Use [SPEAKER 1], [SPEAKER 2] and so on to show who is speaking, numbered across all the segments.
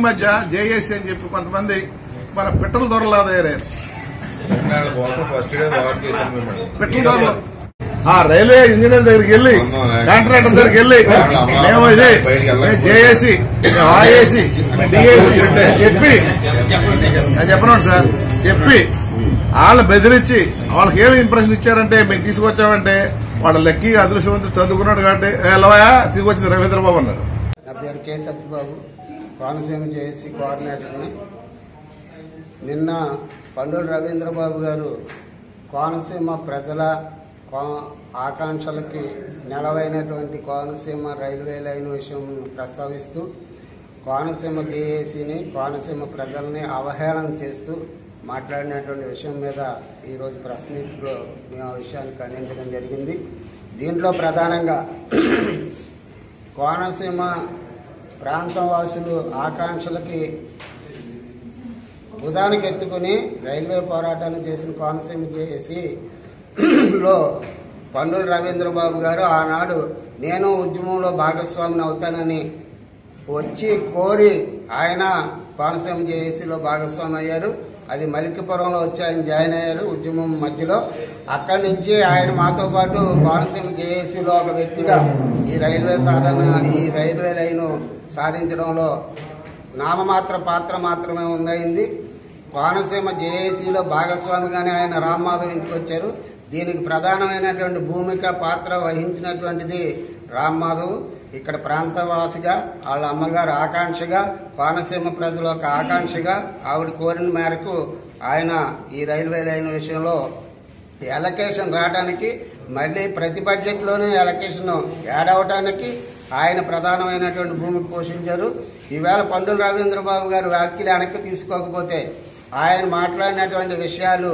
[SPEAKER 1] మధ్య జేఏసీ అని చెప్పి కొంతమంది మన పిట్టల దొరలా తయారయ్యారు. పిట్టల దొరలు. ఆ రైల్వే ఇంజనీర్ దగ్గరికి వెళ్ళి కాంట్రాక్టర్ దగ్గరికి వెళ్ళి మేము ఇది జేఏసీ ఆఏసీ డిఏసీ చెప్పి అది చెప్పను సార్ చెప్పి వాళ్ళు బెదిరించి వాళ్ళకి ఏమి ఇంప్రెషన్ ఇచ్చారంటే మేము తీసుకొచ్చామంటే వాళ్ళ లెక్కి అదృష్టవంతుడు చదువుకున్నాడు కాబట్టి వెళ్ళవయా తీసుకొచ్చింది రవీంద్రబాబు అన్నారు.
[SPEAKER 2] నా పేరు కె. సత్యబాబు. కోనసీమ జేఏసీ కోఆర్డినేటర్ని. నిన్న పండుల రవీంద్రబాబు గారు కోనసీమ ప్రజల కో- ఆకాంక్షలకి నెలవైనటువంటి కోనసీమ రైల్వే లైన్ విషయం ప్రస్తావిస్తూ కోనసీమ జేఏసీని కోనసీమ ప్రజల్ని అవహేళన చేస్తూ మాట్లాడినటువంటి విషయం మీద ఈరోజు ప్రెస్ మీట్లో మేము ఆ విషయాన్ని ఖండించడం జరిగింది. దీంట్లో ప్రధానంగా కోనసీమ ప్రాంతం వాసులు ఆకాంక్షలకి భుజానికి ఎత్తుకుని రైల్వే పోరాటాన్ని చేసిన కోనసీమ చేసి లో పండుల రవీంద్రబాబు గారు ఆనాడు నేను ఉద్యమంలో భాగస్వామిని అవుతానని వచ్చి కోరి ఆయన కోనసీమ జేఏసీలో భాగస్వామి అయ్యారు. అది మలికిపురంలో వచ్చి ఆయన జాయిన్ అయ్యారు ఉద్యమం మధ్యలో. అక్కడి నుంచి ఆయన మాతో పాటు కోనసీమ జేఏసీలో ఒక వ్యక్తిగా ఈ రైల్వే సాధన ఈ రైల్వే లైను సాధించడంలో నామమాత్ర పాత్ర మాత్రమే ఉందయింది. కోనసీమ జేఏసీలో భాగస్వామిగానే ఆయన రామ్మాధవ్ ఇంటికి వచ్చారు దీనికి ప్రధానమైనటువంటి భూమిక పాత్ర వహించినటువంటిది రామ్మాధవ్ ఇక్కడ ప్రాంతవాసిగా వాళ్ళ అమ్మగారు ఆకాంక్షగా కోనసీమ ప్రజల ఒక ఆకాంక్షగా ఆవిడ కోరిన మేరకు ఆయన ఈ రైల్వే లైన్ విషయంలో ఎలకేషన్ రావడానికి మళ్ళీ ప్రతి బడ్జెట్లోనే ఎలకేషన్ యాడ్ అవడానికి ఆయన ప్రధానమైనటువంటి భూమి పోషించారు. ఈవేళ పండుల రవీంద్రబాబు గారు వ్యాఖ్యలు వెనక్కి తీసుకోకపోతే ఆయన మాట్లాడినటువంటి విషయాలు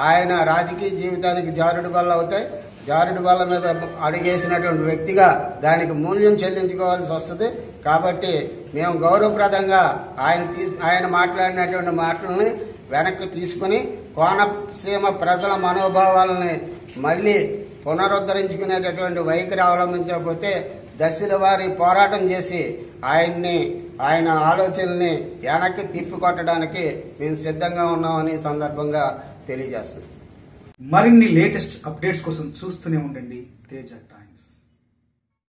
[SPEAKER 2] ఆయన రాజకీయ జీవితానికి జారుడు బల్ల అవుతాయి జారుడు బల్ల మీద అడిగేసినటువంటి వ్యక్తిగా దానికి మూల్యం చెల్లించుకోవాల్సి వస్తుంది. కాబట్టి మేము గౌరవప్రదంగా ఆయన తీసు ఆయన మాట్లాడినటువంటి మాటలని వెనక్కి తీసుకుని కోనసీమ ప్రజల మనోభావాలని మళ్ళీ పునరుద్ధరించుకునేటటువంటి వైఖరి అవలంబించకపోతే దశల వారి పోరాటం చేసి ఆయన్ని ఆయన ఆలోచనల్ని వెనక్కి తిప్పికొట్టడానికి మేము సిద్ధంగా ఉన్నామని సందర్భంగా తెలియజేస్తున్నాం.
[SPEAKER 3] మరిన్ని లేటెస్ట్ అప్డేట్స్ కోసం చూస్తూనే ఉండండి తేజ టైమ్స్.